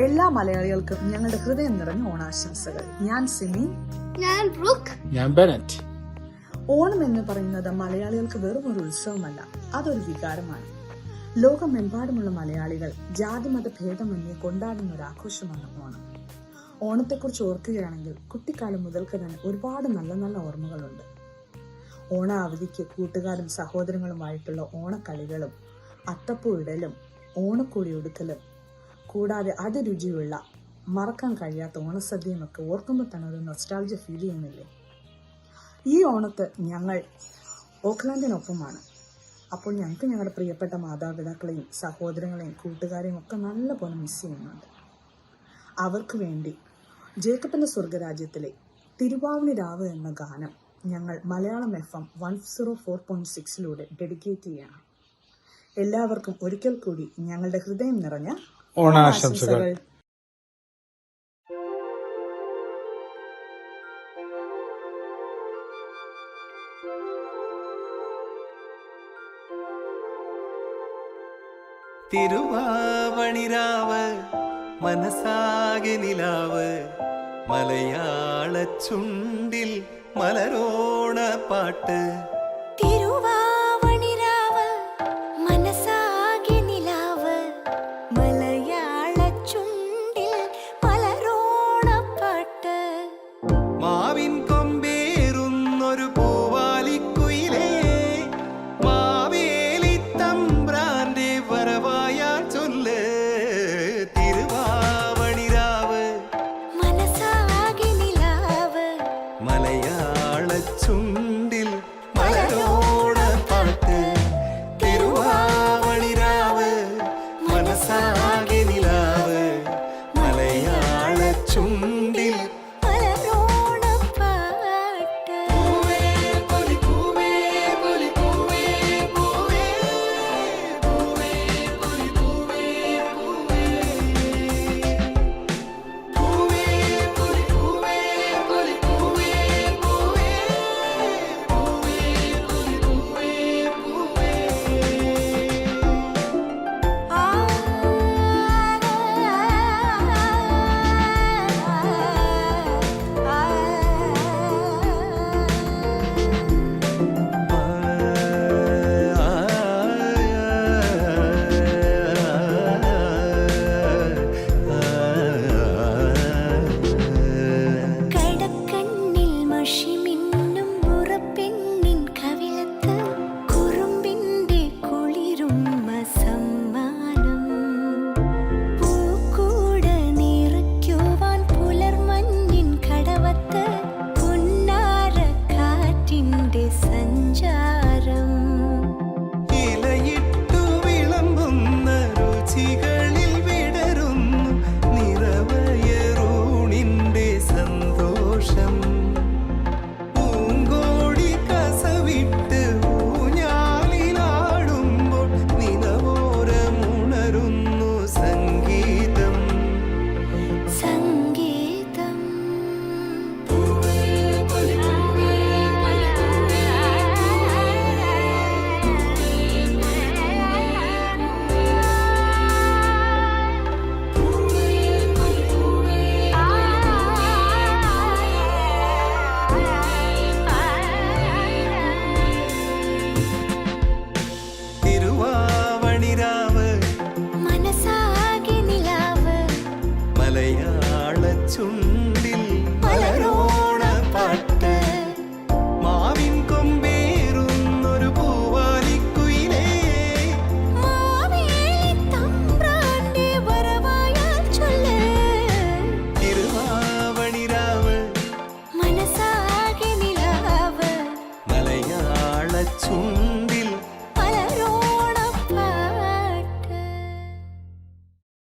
എല്ലാ മലയാളികൾക്കും ഞങ്ങളുടെ ഹൃദയം നിറഞ്ഞ ഓണാശംസകൾ. ഞാൻ സിമി ഞാൻ ബ്രൂക്ക്. ഞാൻ ബെനറ്റ്. ഓണം എന്ന് പറയുന്നത് മലയാളികൾക്ക് വെറും ഒരു ഉത്സവമല്ല അതൊരു വികാരമാണ്. ലോകമെമ്പാടുമുള്ള മലയാളികൾ ജാതിമത ഭേദമന്യേ കൊണ്ടാടുന്ന ഒരു ആഘോഷമാണ് ഓണം. ഓണത്തെക്കുറിച്ച് ഓർക്കുകയാണെങ്കിൽ കുട്ടിക്കാലം മുതൽക്ക് തന്നെ ഒരുപാട് നല്ല നല്ല ഓർമ്മകളുണ്ട്. ഓണ അവധിക്ക് കൂട്ടുകാരും സഹോദരങ്ങളുമായിട്ടുള്ള ഓണക്കളികളും അത്തപ്പൂ ഇടലും ഓണക്കോടി ഒടുക്കലും കൂടാതെ അതിരുചിയുള്ള മറക്കാൻ കഴിയാത്ത ഓണസദ്യയും ഒക്കെ ഓർക്കുമ്പോൾ തന്നെ ഒരു നൊസ്റ്റാൾജി ഫീൽ ചെയ്യുന്നില്ലേ? ഈ ഓണത്ത് ഞങ്ങൾ ഓക്ലാൻഡിനൊപ്പമാണ് അപ്പോൾ ഞങ്ങൾക്ക് ഞങ്ങളുടെ പ്രിയപ്പെട്ട മാതാപിതാക്കളെയും സഹോദരങ്ങളെയും കൂട്ടുകാരെയും ഒക്കെ നല്ല പോലെ മിസ് ചെയ്യുന്നുണ്ട്. അവർക്ക് വേണ്ടി ജേക്കബിന്റെ സ്വർഗരാജ്യത്തിലെ തിരുവാവണി രാവ് എന്ന ഗാനം ഞങ്ങൾ Malayalam F M one zero four point സിക്സിലൂടെ dedicate ചെയ്യണം. എല്ലാവർക്കും ഒരിക്കൽ കൂടി ഞങ്ങളുടെ ഹൃദയം നിറഞ്ഞ ഓണാശംസകൾ. തിരുവാവണിരാവ് മനസാകെ നിലാവ്. മലയാള ചുണ്ടിൽ മലരോണ പാട്ട്.